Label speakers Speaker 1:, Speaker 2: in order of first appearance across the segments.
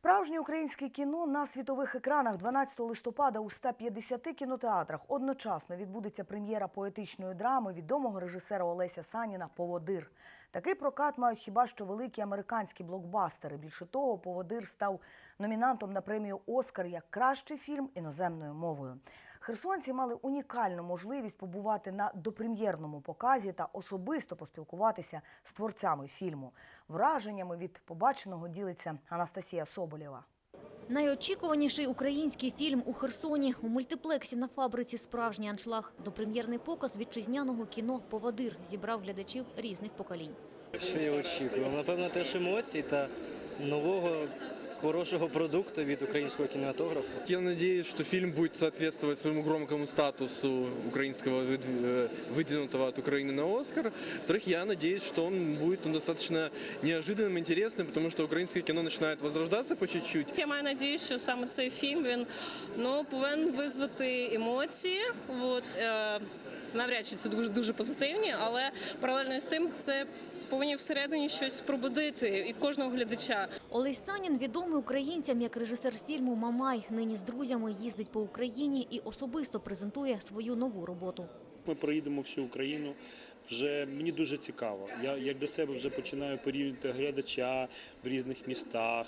Speaker 1: Справжнє українське кіно на світових екранах 12 листопада у 150 кінотеатрах одночасно відбудеться прем'єра поетичної драми відомого режисера Олеся Саніна Поводир. Такий прокат мають хіба що великі американські блокбастери. Більше того, Поводир став номінантом на премію Оскар як кращий фільм іноземною мовою. Херсонці мали унікальну можливість побувати на допрем'єрному показі та особисто поспілкуватися з творцями фільму. Враженнями від побаченого ділиться Анастасія Соболєва.
Speaker 2: Найочікуваніший український фільм у Херсоні у мультиплексі на фабриці Справжній аншлаг. Допрем'єрний показ вітчизняного кіно Поводир зібрав глядачів різних поколінь.
Speaker 3: Що я очікую? Напевно, теж емоцій та нового хорошого продукту від українського кінематографу.
Speaker 4: Я надеюсь, что фильм будет соответствовать своему громкому статусу украинского выдв- э, выдвинутого от Украины на Оскар. Во-вторых, я надеюсь, что он будет ну, достаточно неожиданным, интересным, потому что украинское кино начинает возрождаться по чуть-чуть.
Speaker 5: Я маю надію, що саме цей фільм він ну повинен визвати емоції. От е, навряд чи це дуже дуже позитивні, але паралельно з тим це повинні всередині щось пробудити і в кожного глядача.
Speaker 2: Олесь Санін відомий українцям як режисер фільму Мамай. Нині з друзями їздить по Україні і особисто презентує свою нову роботу.
Speaker 6: Ми проїдемо всю Україну. Вже мені дуже цікаво. Я як для себе вже починаю порівнювати глядача в різних містах,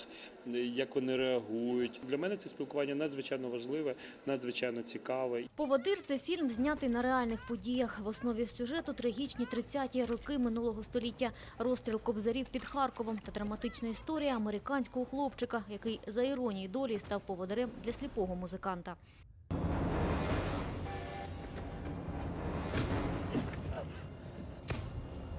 Speaker 6: як вони реагують. Для мене це спілкування надзвичайно важливе, надзвичайно цікаве.
Speaker 2: Поводир це фільм, знятий на реальних подіях. В основі сюжету трагічні 30-ті роки минулого століття, розстріл кобзарів під Харковом та драматична історія американського хлопчика, який за іронією долі став поводирем для сліпого музиканта.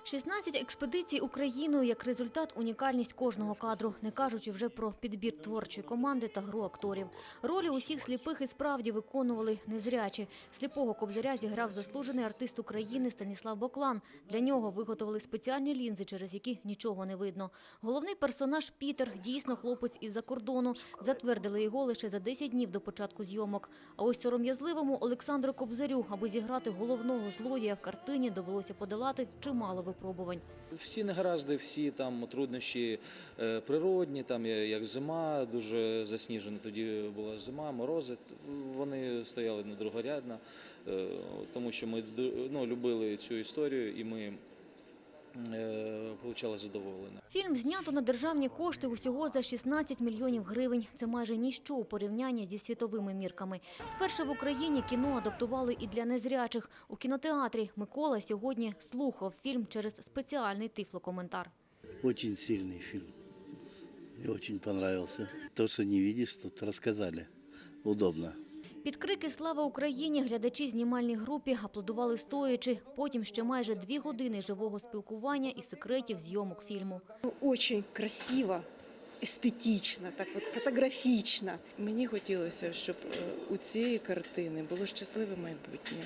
Speaker 2: «16 експедицій Україною як результат унікальність кожного кадру, не кажучи вже про підбір творчої команди та гру акторів. Ролі усіх сліпих і справді виконували незрячі. Сліпого кобзаря зіграв заслужений артист України Станіслав Боклан. Для нього виготовили спеціальні лінзи, через які нічого не видно. Головний персонаж Пітер дійсно хлопець із-за кордону. Затвердили його лише за 10 днів до початку зйомок. А ось сором'язливому Олександру Кобзарю, аби зіграти головного злодія в картині, довелося подолати чимало випробувань.
Speaker 7: Всі негаразди, всі там труднощі е, природні, там як зима, дуже засніжена тоді була зима, морози. Вони стояли на другорядно, е, тому що ми ну, любили цю історію і ми е, отримали задоволення.
Speaker 2: Фільм знято на державні кошти усього за 16 мільйонів гривень. Це майже ніщо у порівнянні зі світовими мірками. Вперше в Україні кіно адаптували і для незрячих. У кінотеатрі Микола сьогодні слухав фільм через спеціальний тифлокоментар.
Speaker 8: Очень сильный фильм. Мне очень понравился. То, что не видишь, тут рассказали. Удобно.
Speaker 2: Під крики «Слава Україні» глядачі знімальній групі аплодували стоячи. Потім ще майже дві години живого спілкування і секретів зйомок фільму.
Speaker 9: Очень красиво, естетично, так от фотографічно.
Speaker 10: Мені хотілося, щоб е, у цієї картини було щасливе майбутнє.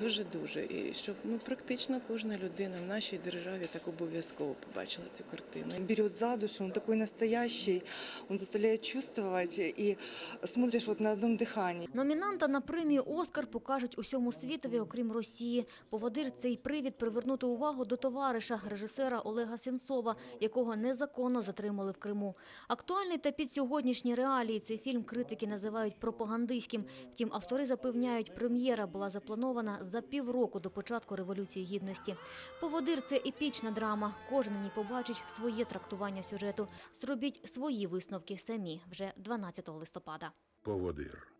Speaker 10: Дуже дуже. І щоб ну практично кожна людина в нашій державі так обов'язково побачила цю картину.
Speaker 9: Берет за душу, он такой настоящий, он заставляет чувствовать, и смотришь вот на одном дыхании.
Speaker 2: Номінанта на премію «Оскар» покажуть усьому світові, окрім Росії. Поводир – цей привід привернути увагу до товариша, режисера Олега Сенцова, якого незаконно затримали в Криму. Актуальний та під сьогоднішні реалії цей фільм критики називають пропагандистським. Втім, автори запевняють, прем'єра була запланована за півроку до початку Революції Гідності. Поводир – це епічна драма. Кожен в ній побачить своє трактування сюжету. Зробіть свої висновки самі вже 12 листопада.
Speaker 11: Поводир.